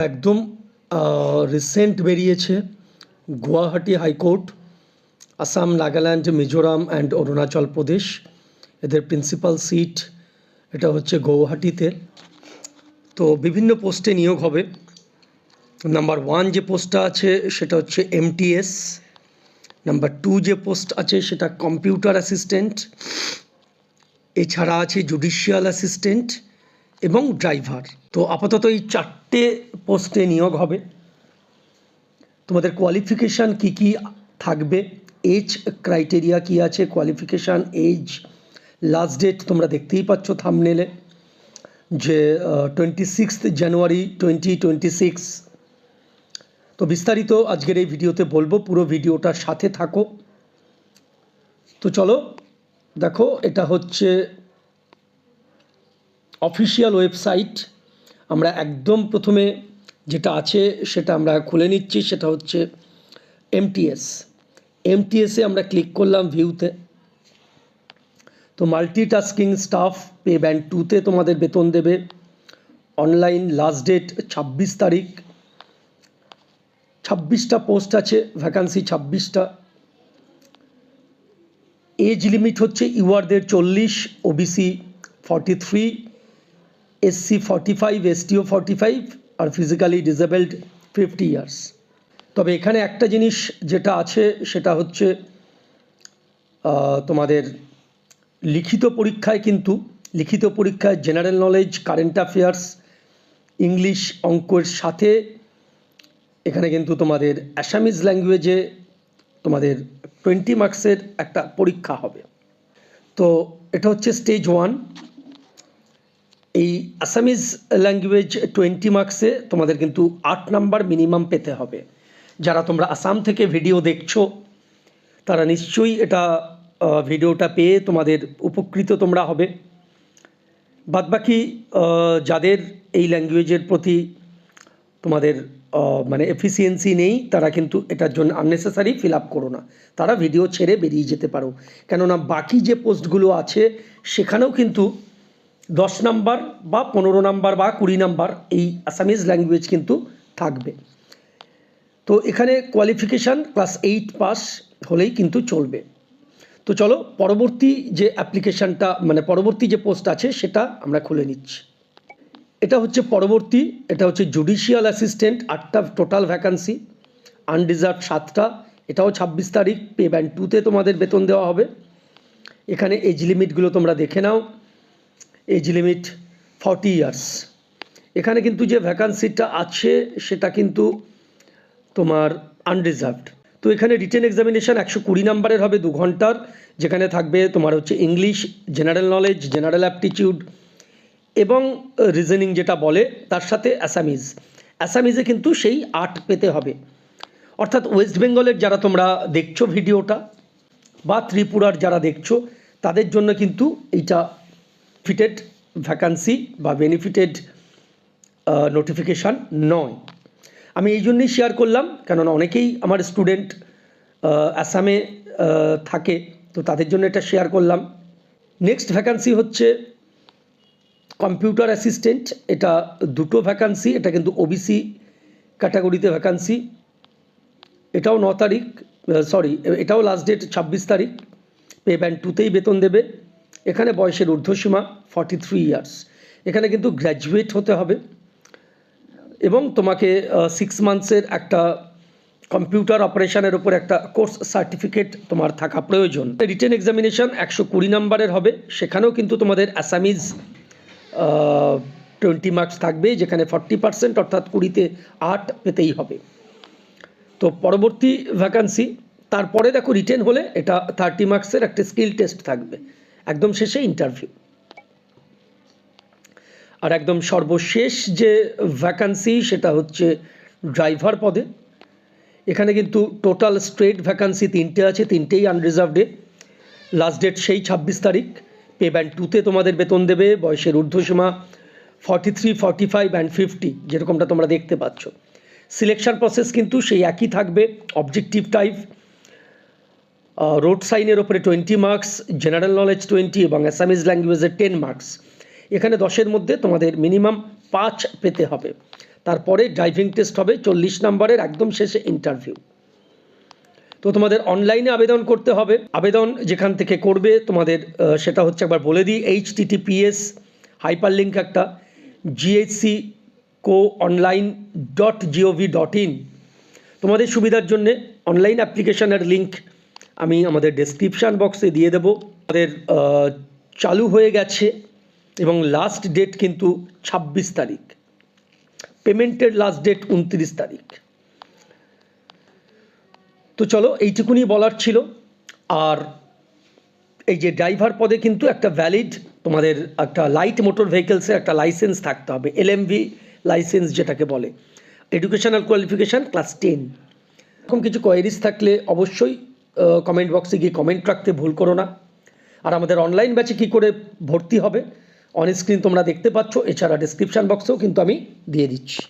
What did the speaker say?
একদম রিসেন্ট বেরিয়েছে Guwahati high court Assam Nagaland Mizoram and Arunachal Pradesh এদের principal seat এটা হচ্ছে গৌহাটিতে। তো বিভিন্ন পোস্টে নিয়োগ হবে। নাম্বার ওয়ান যে পোস্টটা আছে সেটা হচ্ছে এমটিএস নাম্বার টু যে পোস্ট আছে সেটা কম্পিউটার অ্যাসিস্ট্যান্ট এছাড়া আছে জুডিশিয়াল অ্যাসিস্ট্যান্ট এবং ড্রাইভার। তো আপাতত এই চারটে পোস্টে নিয়োগ হবে। তোমাদের কোয়ালিফিকেশান কী কী থাকবে? এজ ক্রাইটেরিয়া কী আছে? কোয়ালিফিকেশান এজ লাস্ট ডেট তোমরা দেখতেই পাচ্ছ থামনেলে যে twenty sixth January twenty twenty six তো বিস্তারিত আজকের এই ভিডিওতে বলব, পুরো ভিডিওটার সাথে থাকো। তো চলো, দেখো, এটা হচ্ছে অফিসিয়াল ওয়েবসাইট আমরা একদম প্রথমে যেটা আছে সেটা আমরা খুলে নিচ্ছি, সেটা হচ্ছে এমটিএস এমটিএসে আমরা ক্লিক করলাম ভিউতে তো মাল্টিটাস্কিং স্টাফ পে ব্যান্ড টুতে তোমাদের বেতন দেবে। অনলাইন লাস্ট ডেট ছাব্বিশ তারিখ। ছাব্বিশটা পোস্ট আছে ভ্যাকান্সি ছাব্বিশটা। এজ লিমিট হচ্ছে ইউআরদের চল্লিশ OBC forty three SC forty five এসটিও forty five আর ফিজিক্যালি ডিসেবলড ফিফটি ইয়ার্স তবে এখানে একটা জিনিস যেটা আছে, সেটা হচ্ছে তোমাদের লিখিত পরীক্ষায় কিন্তু, লিখিত পরীক্ষায় general knowledge current affairs English অঙ্কের সাথে এখানে কিন্তু তোমাদের অ্যাসামিজ ল্যাঙ্গুয়েজে তোমাদের টোয়েন্টি মার্কসের একটা পরীক্ষা হবে। তো এটা হচ্ছে স্টেজ ওয়ান এই আসামিজ ল্যাঙ্গুয়েজ টোয়েন্টি মার্কসে তোমাদের কিন্তু আট নাম্বার মিনিমাম পেতে হবে। যারা তোমরা আসাম থেকে ভিডিও দেখছ, তারা নিশ্চয়ই এটা ভিডিওটা পেয়ে তোমাদের উপকৃত তোমরা হবে। বাদবাকি যাদের এই ল্যাঙ্গুয়েজের প্রতি তোমাদের মানে এফিসিয়েন্সি নেই, তারা কিন্তু এটার জন্য আননেসেসারি ফিল আপ করো না। তারা ভিডিও ছেড়ে বেরিয়ে যেতে পারো। কেননা বাকি যে পোস্টগুলো আছে, সেখানেও কিন্তু দশ নাম্বার বা পনেরো নাম্বার বা কুড়ি নাম্বার এই আসামিজ ল্যাঙ্গুয়েজ কিন্তু থাকবে। তো এখানে কোয়ালিফিকেশান ক্লাস এইট পাস হলেই কিন্তু চলবে। তো চলো পরবর্তী যে অ্যাপ্লিকেশানটা মানে পরবর্তী যে পোস্ট আছে সেটা আমরা খুলে নিচ্ছি। এটা হচ্ছে পরবর্তী, এটা হচ্ছে জুডিশিয়াল অ্যাসিস্ট্যান্ট আটটা টোটাল ভ্যাকান্সি আনডিজার্ভ সাতটা, এটাও ছাব্বিশ তারিখ পে ব্যান্ড টুতে তোমাদের বেতন দেওয়া হবে। এখানে এজ লিমিটগুলো তোমরা দেখে নাও। এজ লিমিট ফর্টি ইয়ার্স এখানে কিন্তু যে ভ্যাকান্সিটা আছে, সেটা কিন্তু তোমার আনরিজার্ভড তো এখানে রিটেন এক্সামিনেশান একশো কুড়ি নাম্বারের হবে দু ঘণ্টার, যেখানে থাকবে তোমার হচ্ছে English general knowledge general aptitude এবং রিজনিং যেটা বলে, তার সাথে অ্যাসামিজ অ্যাসামিজে কিন্তু সেই আর্ট পেতে হবে। অর্থাৎ ওয়েস্ট বেঙ্গলের যারা তোমরা দেখছ ভিডিওটা বা ত্রিপুরার যারা দেখছ, তাদের জন্য কিন্তু এইটা ফিটেড ভ্যাকান্সি বা বেনিফিটেড নোটিফিকেশান নয়। আমি এই জন্যই শেয়ার করলাম, কেননা অনেকেই আমার স্টুডেন্ট আসামে থাকে, তো তাদের জন্য এটা শেয়ার করলাম। নেক্সট ভ্যাকান্সি হচ্ছে কম্পিউটার অ্যাসিস্ট্যান্ট এটা দুটো ভ্যাকান্সি এটা কিন্তু ওবিসি ক্যাটাগরিতে ভ্যাকান্সি এটাও ন তারিখ সরি এটাও লাস্ট ডেট ছাব্বিশ তারিখ পে ব্যান্ড টুতেই বেতন দেবে। এখানে বয়সের ঊর্ধ্বসীমা ফর্টি থ্রি ইয়ার্স এখানে কিন্তু গ্র্যাজুয়েট হতে হবে এবং তোমাকে সিক্স মান্থসের একটা কম্পিউটার অপারেশনের উপর একটা কোর্স সার্টিফিকেট তোমার থাকা প্রয়োজন। রিটেন এক্সামিনেশন একশো কুড়ি নাম্বারের হবে। সেখানেও কিন্তু তোমাদের অ্যাসামিজ টোয়েন্টি মার্কস থাকবে, যেখানে ফর্টি পার্সেন্ট অর্থাৎ কুড়িতে আট পেতেই হবে। তো পরবর্তী ভ্যাকান্সি তারপরে দেখো রিটেন হলে এটা থার্টি মার্কসের একটা স্কিল টেস্ট থাকবে। একদম শেষে ইন্টারভিউ আর একদম সর্বশেষ যে ভ্যাকান্সি সেটা হচ্ছে ড্রাইভার পদে। এখানে কিন্তু টোটাল স্ট্রেট ভ্যাকান্সি তিনটে আছে, তিনটেই আনরিজার্ভডে লাস্ট ডেট সেই ছাব্বিশ তারিখ। পে ব্যান্ড টুতে তোমাদের বেতন দেবে, বয়সের ঊর্ধ্বসীমা forty three forty five and fifty যেরকমটা তোমরা দেখতে পাচ্ছ। সিলেকশন প্রসেস কিন্তু সেই একই থাকবে অবজেক্টিভ টাইপ রোড সাইনের ওপরে twenty marks general knowledge twenty এবং অ্যাসামিজ ল্যাঙ্গুয়েজে টেন মার্কস এখানে দশের মধ্যে তোমাদের মিনিমাম পাঁচ পেতে হবে। তারপরে ড্রাইভিং টেস্ট হবে, চল্লিশ নম্বরের একদম শেষে ইন্টারভিউ তো তোমাদের অনলাইনে আবেদন করতে হবে। আবেদন যেখান থেকে করবে, তোমাদের সেটা হচ্ছে একবার বলে দিই এইচ টিটিপিএস হাইপার লিঙ্ক একটা GHC co online dot GOV dot in তোমাদের সুবিধার জন্যে অনলাইন অ্যাপ্লিকেশনের লিঙ্ক আমি আমাদের ডেসক্রিপশান বক্সে দিয়ে দেবো। আমাদের চালু হয়ে গেছে এবং লাস্ট ডেট কিন্তু ছাব্বিশ তারিখ। পেমেন্টের লাস্ট ডেট উনত্রিশ তারিখ। তো চলো এইটুকুনি বলার ছিল। আর এই যে ড্রাইভার পদে কিন্তু একটা ভ্যালিড তোমাদের একটা লাইট মোটর ভেহিকেলসের একটা লাইসেন্স থাকতে হবে। এলএমভি লাইসেন্স যেটাকে বলে। এডুকেশনাল কোয়ালিফিকেশান ক্লাস টেন এরকম কিছু কোয়ারিজ থাকলে অবশ্যই কমেন্ট বক্সে গিয়ে কমেন্ট রাখতে ভুল করো না। আর আমাদের অনলাইন ব্যাচে কী করে ভর্তি হবে অন স্ক্রিন তোমরা দেখতে পাচ্ছ, এছাড়া ডিসক্রিপশান বক্সেও কিন্তু আমি দিয়ে দিচ্ছি।